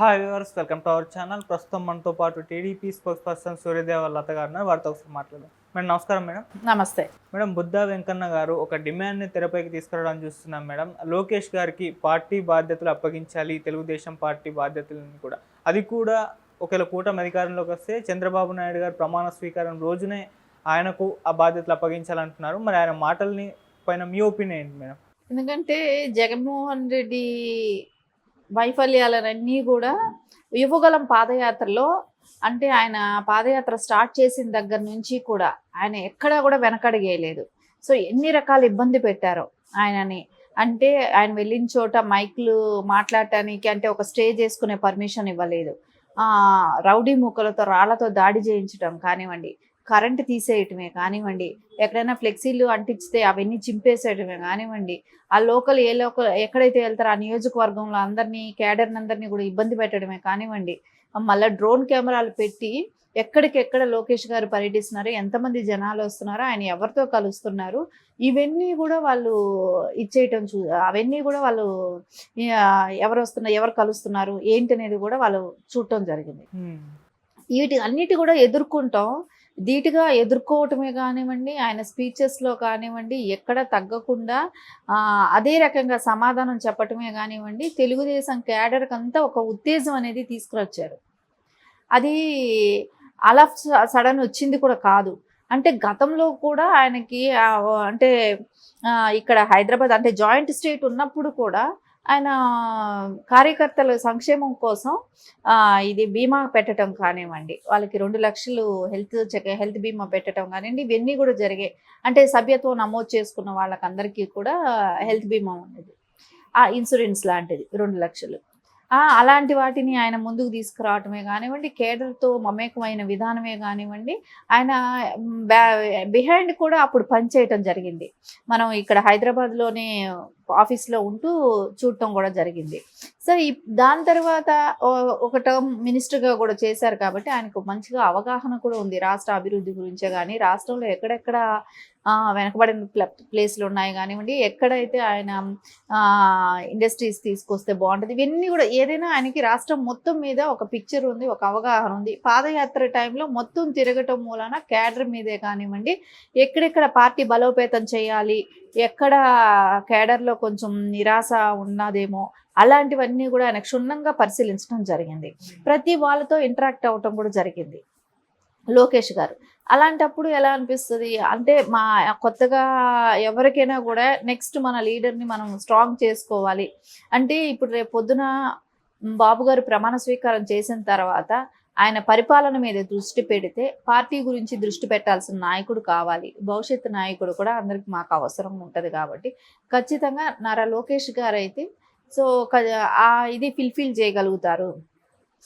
Hi viewers welcome to our channel ప్రస్తుతం మనతో పాటు TDP spokesperson Suryadeva Latha garu ఉన్నారు. వారితో ఒకసారి మాట్లాడదాం. మేడం నమస్కారం మేడం. నమస్తే. మేడం బుద్ధా వెంకన్న గారు ఒక డిమాండ్ని తెరపైకి తీసుకురావడం చూస్తున్నాం మేడం. లోకేష్ గారికి పార్టీ బాధ్యతలు అప్పగించాలి తెలుగుదేశం పార్టీ బాధ్యతలను కూడా. అది కూడా ఒకవేళ కూటమి అధికారంలోకి వస్తే చంద్రబాబు నాయుడు గారు ప్రమాణ స్వీకారం రోజునే ఆయనకు ఆ బాధ్యతలు అప్పగించాలంటున్నారు. మరి ఆయన మాటల్ని పైన మీ ఒపీనియన్ ఏంటి మేడం? ఎందుకంటే జగన్మోహన్ రెడ్డి వైఫల్యాలన్నీ కూడా యువగలం పాదయాత్రలో. అంటే ఆయన పాదయాత్ర స్టార్ట్ చేసిన దగ్గర నుంచి కూడా ఆయన ఎక్కడా కూడా వెనకడిగేయలేదు. సో ఎన్ని రకాల ఇబ్బంది పెట్టారో ఆయనని. అంటే ఆయన వెళ్ళిన చోట మైక్లు మాట్లాడటానికి అంటే ఒక స్టేజ్ వేసుకునే పర్మిషన్ ఇవ్వలేదు. రౌడీ ముక్కలతో రాళ్ళతో దాడి చేయించడం కానివ్వండి. కరెంట్ తీసేయటమే కానివ్వండి. ఎక్కడైనా ఫ్లెక్సీలు అంటించితే అవన్నీ చింపేసేయటమే కానివ్వండి. ఆ లోకల్ ఏ లోకల్ ఎక్కడైతే వెళ్తారో ఆ నియోజకవర్గంలో అందరినీ క్యాడర్ని అందరినీ కూడా ఇబ్బంది పెట్టడమే కానివ్వండి. మళ్ళీ డ్రోన్ కెమెరాలు పెట్టి ఎక్కడికెక్కడ లోకేష్ గారు పర్యటిస్తున్నారు ఎంతమంది జనాలు వస్తున్నారు ఆయన ఎవరితో కలుస్తున్నారు ఇవన్నీ కూడా వాళ్ళు ఇచ్చేయటం చూ అవన్నీ కూడా వాళ్ళు ఎవరు వస్తున్నారు ఎవరు కలుస్తున్నారు ఏంటి అనేది కూడా వాళ్ళు చూడటం జరిగింది. వీటి అన్నిటి కూడా ఎదుర్కొంటాం. ధీటుగా ఎదుర్కోవటమే కానివ్వండి ఆయన స్పీచెస్లో కానివ్వండి ఎక్కడ తగ్గకుండా అదే రకంగా సమాధానం చెప్పటమే కానివ్వండి తెలుగుదేశం క్యాడర్కి అంతా ఒక ఉత్తేజం అనేది తీసుకురొచ్చారు. అది అలా సడన్ వచ్చింది కూడా కాదు. అంటే గతంలో కూడా ఆయనకి అంటే ఇక్కడ హైదరాబాద్ అంటే జాయింట్ స్టేట్ ఉన్నప్పుడు కూడా ఆయన కార్యకర్తల సంక్షేమం కోసం ఇది బీమా పెట్టడం కానివ్వండి వాళ్ళకి రెండు లక్షలు హెల్త్ చెక్ హెల్త్ బీమా పెట్టడం కానివ్వండి ఇవన్నీ కూడా జరిగాయి అంటే సభ్యత్వం నమోదు చేసుకున్న వాళ్ళకందరికీ కూడా హెల్త్ బీమా ఉండేది. ఆ ఇన్సూరెన్స్ లాంటిది రెండు లక్షలు. అలాంటి వాటిని ఆయన ముందుకు తీసుకురావటమే కానివ్వండి కేడర్తో మమేకమైన విధానమే కానివ్వండి ఆయన బిహైండ్ కూడా అప్పుడు పనిచేయటం జరిగింది. మనం ఇక్కడ హైదరాబాద్లోనే ఆఫీస్లో ఉంటూ చూడటం కూడా జరిగింది. సో ఈ దాని తర్వాత ఒక టర్మ్ మినిస్టర్గా కూడా చేశారు కాబట్టి ఆయనకు మంచిగా అవగాహన కూడా ఉంది. రాష్ట్ర అభివృద్ధి గురించే కానీ రాష్ట్రంలో ఎక్కడెక్కడ వెనకబడిన ప్లేస్లు ఉన్నాయి కానివ్వండి ఎక్కడైతే ఆయన ఇండస్ట్రీస్ తీసుకొస్తే బాగుంటుంది ఇవన్నీ కూడా ఏదైనా ఆయనకి రాష్ట్రం మొత్తం మీద ఒక పిక్చర్ ఉంది ఒక అవగాహన ఉంది. పాదయాత్ర టైంలో మొత్తం తిరగటం మూలన క్యాడర్ మీదే కానివ్వండి ఎక్కడెక్కడ పార్టీ బలోపేతం చేయాలి ఎక్కడ కేడర్లో కొంచెం నిరాశ ఉన్నదేమో అలాంటివన్నీ కూడా ఆయన క్షుణ్ణంగా పరిశీలించడం జరిగింది. ప్రతి వాళ్ళతో ఇంటరాక్ట్ అవ్వటం కూడా జరిగింది. లోకేష్ గారు. అలాంటప్పుడు ఎలా అనిపిస్తుంది? అంటే మా కొత్తగా ఎవరికైనా కూడా నెక్స్ట్ మన లీడర్ని మనం స్ట్రాంగ్ చేసుకోవాలి. అంటే ఇప్పుడు రేపు పొద్దున బాబు గారు ప్రమాణ స్వీకారం చేసిన తర్వాత ఆయన పరిపాలన మీద దృష్టి పెడితే పార్టీ గురించి దృష్టి పెట్టాల్సిన నాయకుడు కావాలి. భవిష్యత్తు నాయకుడు కూడా అందరికి మాకు అవసరం ఉంటుంది కాబట్టి ఖచ్చితంగా నారా లోకేష్ గారు అయితే సో క- ఆ ఇది ఫిల్ఫిల్ చేయగలుగుతారు.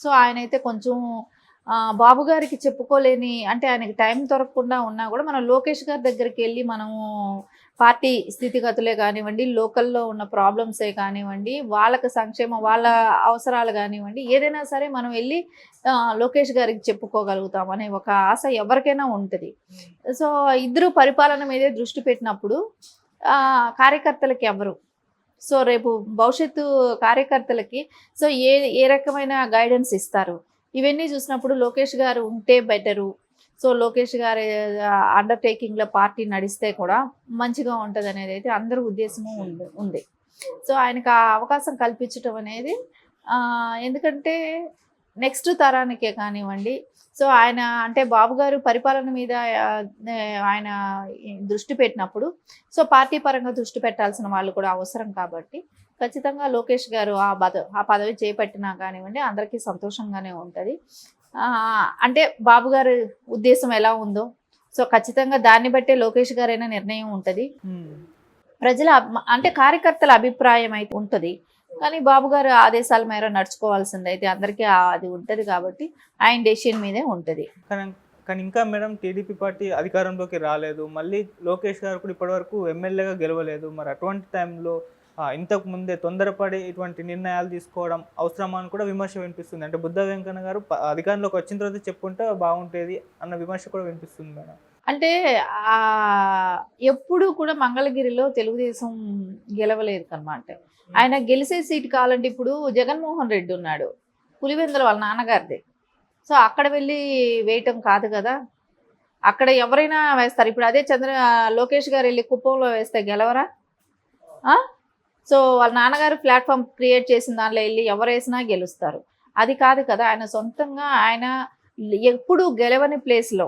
సో ఆయన అయితే కొంచెం బాబు గారికి చెప్పుకోలేని అంటే ఆయనకి టైం దొరకకుండా ఉన్నా కూడా మనం లోకేష్ గారి దగ్గరికి వెళ్ళి మనము పార్టీ స్థితిగతులే కానివ్వండి లోకల్లో ఉన్న ప్రాబ్లమ్సే కానివ్వండి వాళ్ళకి సంక్షేమం వాళ్ళ అవసరాలు కానివ్వండి ఏదైనా సరే మనం వెళ్ళి లోకేష్ గారికి చెప్పుకోగలుగుతాం అనే ఒక ఆశ ఎవరికైనా ఉంటుంది. సో ఇద్దరు పరిపాలన మీదే దృష్టి పెట్టినప్పుడు కార్యకర్తలకి ఎవరు? సో రేపు భవిష్యత్తు కార్యకర్తలకి సో ఏ ఏ రకమైన గైడెన్స్ ఇస్తారు? ఇవన్నీ చూసినప్పుడు లోకేష్ గారు ఉంటే బెటరు సో లోకేష్ గారి అండర్టేకింగ్లో పార్టీ నడిస్తే కూడా మంచిగా ఉంటుంది అనేది అయితే అందరి ఉద్దేశము ఉంది ఉంది. సో ఆయనకు ఆ అవకాశం కల్పించడం అనేది ఎందుకంటే నెక్స్ట్ తరానికే కానివ్వండి. సో ఆయన అంటే బాబు గారు పరిపాలన మీద ఆయన దృష్టి పెట్టినప్పుడు సో పార్టీ పరంగా దృష్టి పెట్టాల్సిన వాళ్ళు కూడా అవసరం కాబట్టి ఖచ్చితంగా లోకేష్ గారు ఆ పద ఆ పదవి చేపట్టినా కానివ్వండి అందరికీ సంతోషంగానే ఉంటుంది. అంటే బాబు గారి ఉద్దేశం ఎలా ఉందో. సో ఖచ్చితంగా దాన్ని బట్టే లోకేష్ గారైనా నిర్ణయం ఉంటుంది. ప్రజల అంటే కార్యకర్తల అభిప్రాయం అయితే ఉంటుంది. కానీ బాబు గారు ఆదేశాల మేర నడుచుకోవాల్సింది అయితే అందరికీ అది ఉంటుంది కాబట్టి ఆయన డెసిషన్ మీదే ఉంటుంది. కానీ ఇంకా మేడం టీడీపీ పార్టీ అధికారంలోకి రాలేదు. మళ్ళీ లోకేష్ గారు కూడా ఇప్పటివరకు ఎమ్మెల్యేగా గెలవలేదు. మరి అటువంటి టైంలో ఇంతకు ముందే తొందరపడి ఇటువంటి నిర్ణయాలు తీసుకోవడం అవసరమా అని కూడా విమర్శ వినిపిస్తుంది. అంటే బుద్ధ వెంకన్న గారు అధికారంలోకి వచ్చిన తర్వాత చెప్పుంటే బాగుంటేది అన్న విమర్శ కూడా వినిపిస్తుంది మేడం. అంటే ఆ ఎప్పుడు కూడా మంగళగిరిలో తెలుగుదేశం గెలవలేదు అనమాట ఆయన గెలిచే సీట్ కావాలంటే ఇప్పుడు జగన్మోహన్ రెడ్డి ఉన్నాడు పులివెందుల వాళ్ళ నాన్నగారిది. సో అక్కడ వెళ్ళి వేయటం కాదు కదా. అక్కడ ఎవరైనా వేస్తారు. ఇప్పుడు అదే చంద్ర లోకేష్ గారు వెళ్ళి కుప్పంలో వేస్తే గెలవరా? సో వాళ్ళ నాన్నగారు ప్లాట్ఫామ్ క్రియేట్ చేసిన దానిలో వెళ్ళి ఎవరేసినా గెలుస్తారు. అది కాదు కదా ఆయన సొంతంగా ఆయన ఎప్పుడు గెలవని ప్లేస్లో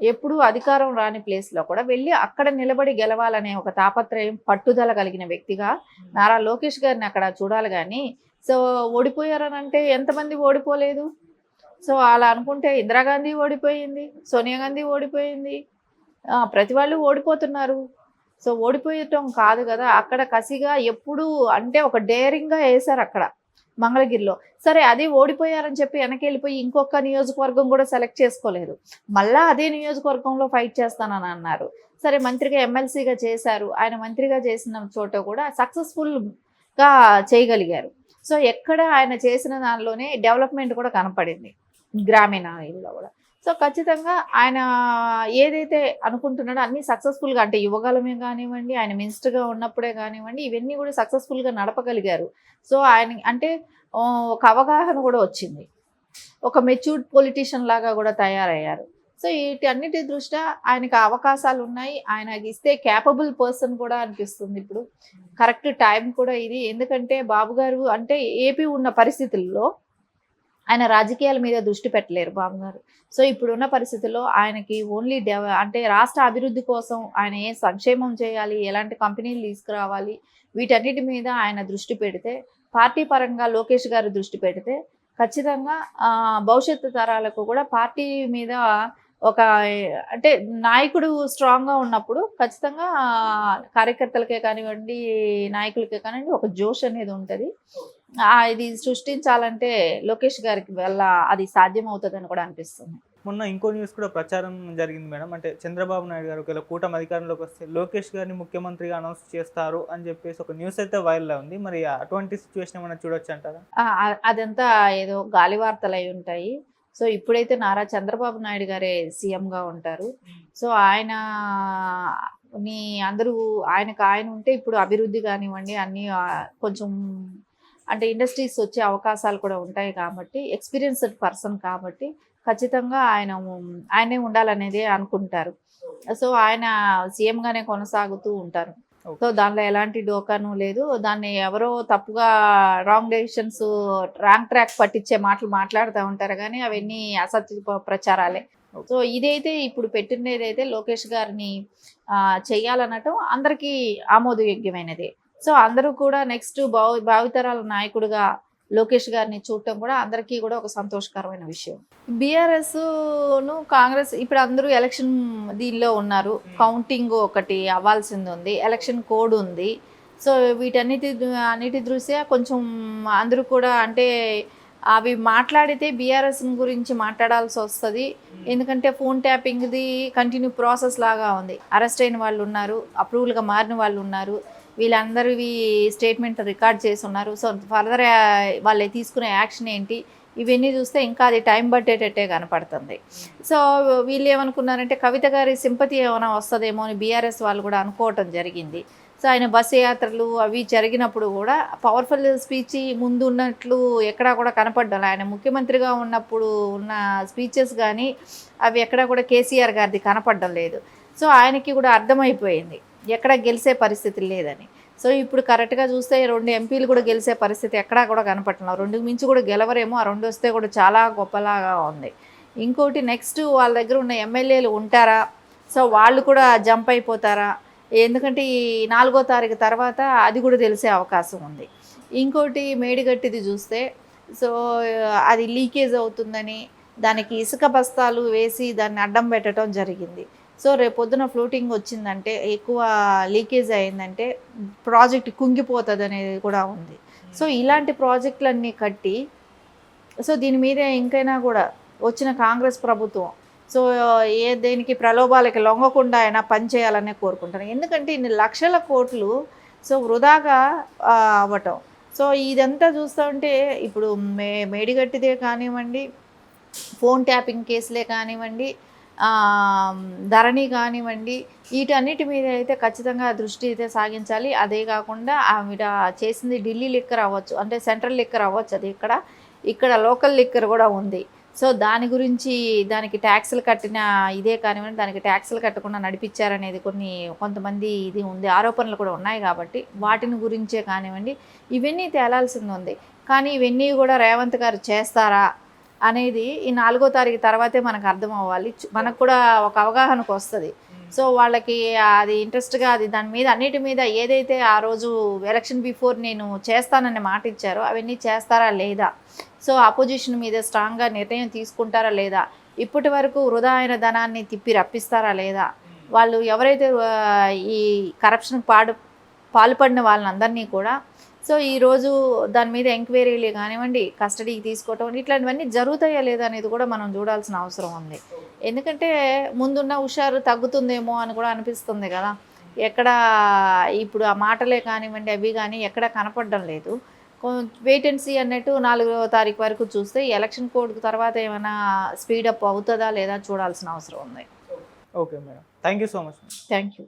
ఎప్పుడు అధికారం రాని ప్లేస్లో కూడా వెళ్ళి అక్కడ నిలబడి గెలవాలనే ఒక తాపత్రయం పట్టుదల కలిగిన వ్యక్తిగా నారా లోకేష్ గారిని అక్కడ చూడాలి కానీ సో ఓడిపోయారని అంటే ఎంతమంది ఓడిపోలేదు? సో అలా అనుకుంటే ఇందిరాగాంధీ ఓడిపోయింది సోనియా గాంధీ ఓడిపోయింది. ప్రతి వాళ్ళు ఓడిపోతున్నారు. సో ఓడిపోయటం కాదు కదా. అక్కడ కసిగా ఎప్పుడు అంటే ఒక డేరింగ్గా వేశారు అక్కడ మంగళగిరిలో. సరే అదే ఓడిపోయారని చెప్పి వెనకెళ్ళిపోయి ఇంకొక నియోజకవర్గం కూడా సెలెక్ట్ చేసుకోలేదు. మళ్ళా అదే నియోజకవర్గంలో ఫైట్ చేస్తానని అన్నారు. సరే మంత్రిగా ఎమ్మెల్సీగా చేశారు. ఆయన మంత్రిగా చేసిన చోట కూడా సక్సెస్ఫుల్గా చేయగలిగారు. సో ఎక్కడ ఆయన చేసిన దానిలోనే డెవలప్మెంట్ కూడా కనపడింది. గ్రామీణ ఇల్లు కూడా. సో ఖచ్చితంగా ఆయన ఏదైతే అనుకుంటున్నాడో అన్ని సక్సెస్ఫుల్గా అంటే యువగలమే కానివ్వండి ఆయన మినిస్టర్గా ఉన్నప్పుడే కానివ్వండి ఇవన్నీ కూడా సక్సెస్ఫుల్గా నడపగలిగారు. సో ఆయన అంటే ఒక అవగాహన కూడా వచ్చింది. ఒక మెచ్యూర్డ్ పొలిటీషియన్ లాగా కూడా తయారయ్యారు. సో వీటి అన్నిటి దృష్ట్యా ఆయనకు అవకాశాలు ఉన్నాయి. ఆయనకి ఇస్తే క్యాపబుల్ పర్సన్ కూడా అనిపిస్తుంది ఇప్పుడు. కరెక్ట్ టైం కూడా ఇది. ఎందుకంటే బాబు గారు అంటే ఏపీ ఉన్న పరిస్థితుల్లో ఆయన రాజకీయాల మీద దృష్టి పెట్టలేరు బాబు గారు సో ఇప్పుడున్న పరిస్థితుల్లో ఆయనకి ఓన్లీ డెవ అంటే రాష్ట్ర అభివృద్ధి కోసం ఆయన ఏ సంక్షేమం చేయాలి ఎలాంటి కంపెనీలు తీసుకురావాలి వీటన్నిటి మీద ఆయన దృష్టి పెడితే పార్టీ పరంగా లోకేష్ గారు దృష్టి పెడితే ఖచ్చితంగా భవిష్యత్తు తరాలకు కూడా పార్టీ మీద ఒక అంటే నాయకుడు స్ట్రాంగ్గా ఉన్నప్పుడు ఖచ్చితంగా కార్యకర్తలకే కానివ్వండి నాయకులకే కానివ్వండి ఒక జోష్ అనేది ఉంటుంది. ఇది సృష్టించాలంటే లోకేష్ గారికి వల్ల అది సాధ్యం అవుతుందని కూడా అనిపిస్తుంది. మొన్న ఇంకో న్యూస్ కూడా ప్రచారం జరిగింది మేడం. అంటే చంద్రబాబు నాయుడు గారు ఒకవేళ కూటమి అధికారంలోకి వస్తే లోకేష్ గారిని ముఖ్యమంత్రిగా అనౌన్స్ చేస్తారు అని చెప్పేసి ఒక న్యూస్ అయితే వైరల్ ఉంది మరి అటువంటి సిచ్యువేషన్ ఏమైనా చూడొచ్చు అంటారా? అదంతా ఏదో గాలి వార్తలు అయి ఉంటాయి. సో ఇప్పుడైతే నారా చంద్రబాబు నాయుడు గారే సీఎంగా ఉంటారు. సో ఆయన ని అందరూ ఆయనకు ఆయన ఉంటే ఇప్పుడు అభివృద్ధి కానివ్వండి అన్నీ కొంచెం అంటే ఇండస్ట్రీస్ వచ్చే అవకాశాలు కూడా ఉంటాయి కాబట్టి ఎక్స్పీరియన్స్డ్ పర్సన్ కాబట్టి ఖచ్చితంగా ఆయన ఆయనే ఉండాలనేది అనుకుంటారు. సో ఆయన సీఎంగానే కొనసాగుతూ ఉంటారు. సో దానిలో ఎలాంటి డోకాను లేదు. దాన్ని ఎవరో తప్పుగా రాంగ్ డెసిషన్స్ రాంగ్ ట్రాక్ పట్టించే మాటలు మాట్లాడుతూ ఉంటారు కానీ అవన్నీ అసత్య ప్రచారాలే. సో ఇదైతే ఇప్పుడు పెట్టినదైతే లోకేష్ గారిని ఆ, చెయ్యాలనటం అందరికీ ఆమోదయోగ్యమైనది. సో అందరూ కూడా నెక్స్ట్ భావి భావితరాల నాయకుడిగా లోకేష్ గారిని చూడటం కూడా అందరికీ కూడా ఒక సంతోషకరమైన విషయం. బీఆర్ఎస్ను కాంగ్రెస్ ఇప్పుడు అందరూ ఎలక్షన్ దీనిలో ఉన్నారు. కౌంటింగ్ ఒకటి అవ్వాల్సింది ఉంది. ఎలక్షన్ కోడ్ ఉంది. సో వీటన్నిటి అన్నిటి దృష్ట్యా కొంచెం అందరూ కూడా అంటే అవి మాట్లాడితే బీఆర్ఎస్ గురించి మాట్లాడాల్సి వస్తుంది. ఎందుకంటే ఫోన్ ట్యాపింగ్ది కంటిన్యూ ప్రాసెస్ లాగా ఉంది. అరెస్ట్ అయిన వాళ్ళు ఉన్నారు. అప్రూవల్గా మారిన వాళ్ళు ఉన్నారు. వీళ్ళందరివి స్టేట్మెంట్ రికార్డ్ చేసి ఉన్నారు సో ఫర్దర్ వాళ్ళు తీసుకునే యాక్షన్ ఏంటి? ఇవన్నీ చూస్తే ఇంకా అది టైం పట్టేటట్టే కనపడుతుంది. సో వీళ్ళు ఏమనుకున్నారంటే కవిత గారి సింపతి ఏమైనా వస్తుందేమో అని బీఆర్ఎస్ వాళ్ళు కూడా అనుకోవటం జరిగింది. సో ఆయన బస్సు యాత్రలు అవి జరిగినప్పుడు కూడా పవర్ఫుల్ స్పీచ్ ముందు ఉన్నట్లు ఎక్కడా కూడా కనపడ్డాలి. ఆయన ముఖ్యమంత్రిగా ఉన్నప్పుడు ఉన్న స్పీచెస్ కానీ అవి ఎక్కడా కూడా కేసీఆర్ గారిది కనపడడం లేదు. సో ఆయనకి కూడా అర్థమైపోయింది. ఎక్కడ గెలిచే పరిస్థితి లేదని. సో ఇప్పుడు కరెక్ట్గా చూస్తే రెండు ఎంపీలు కూడా గెలిచే పరిస్థితి ఎక్కడా కూడా కనపడలేదు రెండు మించి కూడా గెలవరేమో ఆ రెండు వస్తే కూడా చాలా గొప్పలాగా ఉంది. ఇంకోటి నెక్స్ట్ వాళ్ళ దగ్గర ఉన్న ఎమ్మెల్యేలు ఉంటారా? సో వాళ్ళు కూడా జంప్ అయిపోతారా? ఎందుకంటే ఈ నాలుగో తారీఖు తర్వాత అది కూడా తెలిసే అవకాశం ఉంది. ఇంకోటి మేడిగట్టిది చూస్తే సో అది లీకేజ్ అవుతుందని దానికి ఇసుక బస్తాలు వేసి దాన్ని అడ్డం పెట్టడం జరిగింది. సో రేపొద్దున ఫ్లోటింగ్ వచ్చిందంటే ఎక్కువ లీకేజ్ అయిందంటే ప్రాజెక్ట్ కుంగిపోతుంది అనేది కూడా ఉంది. సో ఇలాంటి ప్రాజెక్టులన్నీ కట్టి సో దీని మీద ఇంకైనా కూడా వచ్చిన కాంగ్రెస్ ప్రభుత్వం సో ఏ దేనికి ప్రలోభాలకి లొంగకుండా అయినా పనిచేయాలనే కోరుకుంటాను ఎందుకంటే ఇన్ని లక్షల కోట్లు సో వృధాగా అవ్వటం. సో ఇదంతా చూస్తూ ఉంటే ఇప్పుడు మే మేడిగట్టిదే కానివ్వండి ఫోన్ ట్యాపింగ్ కేసులే కానివ్వండి ధరణి కానివ్వండి వీటన్నిటి మీద అయితే ఖచ్చితంగా దృష్టి అయితే సాగించాలి. అదే కాకుండా ఆవిడ చేసింది ఢిల్లీ లిక్కర్ అవ్వచ్చు అంటే సెంట్రల్ లిక్కర్ అవ్వచ్చు అది ఇక్కడ. ఇక్కడ లోకల్ లిక్కర్ కూడా ఉంది. సో దాని గురించి దానికి ట్యాక్స్లు కట్టిన ఇదే కానివ్వండి దానికి ట్యాక్స్లు కట్టకుండా నడిపించారనేది కొన్ని కొంతమంది ఇది ఉంది ఆరోపణలు కూడా ఉన్నాయి కాబట్టి వాటిని గురించే కానివ్వండి ఇవన్నీ తేలాల్సింది ఉంది. కానీ ఇవన్నీ కూడా రేవంత్ గారు చేస్తారా? అనేది ఈ నాలుగో తారీఖు తర్వాతే మనకు అర్థం అవ్వాలి మనకు కూడా ఒక అవగాహనకు వస్తుంది. సో వాళ్ళకి అది ఇంట్రెస్ట్గా అది దాని మీద అన్నిటి మీద ఏదైతే ఆ రోజు ఎలక్షన్ బిఫోర్ నేను చేస్తానని మాట ఇచ్చారో అవన్నీ చేస్తారా లేదా? సో అపోజిషన్ మీద స్ట్రాంగ్గా నిర్ణయం తీసుకుంటారా లేదా? ఇప్పటి వరకు వృధా అయిన ధనాన్ని తిప్పి రప్పిస్తారా లేదా? వాళ్ళు ఎవరైతే ఈ కరప్షన్ పాడు పాల్పడిన వాళ్ళందరినీ కూడా సో ఈరోజు దాని మీద ఎంక్వైరీలు కానివ్వండి కస్టడీకి తీసుకోవటం ఇట్లాంటివన్నీ జరుగుతాయా లేదా అనేది కూడా మనం చూడాల్సిన అవసరం ఉంది. ఎందుకంటే ముందున్న హుషారు తగ్గుతుందేమో అని కూడా అనిపిస్తుంది కదా. ఎక్కడ ఇప్పుడు ఆ మాటలే కానివ్వండి అవి కానీ ఎక్కడ కనపడడం లేదు. వెయిట్ అండ్ సీ అన్నట్టు నాలుగో తారీఖు వరకు చూస్తే ఎలక్షన్ కోడ్ తర్వాత ఏమైనా స్పీడప్ అవుతుందా లేదా చూడాల్సిన అవసరం ఉంది. Okay madam thank you so much thank you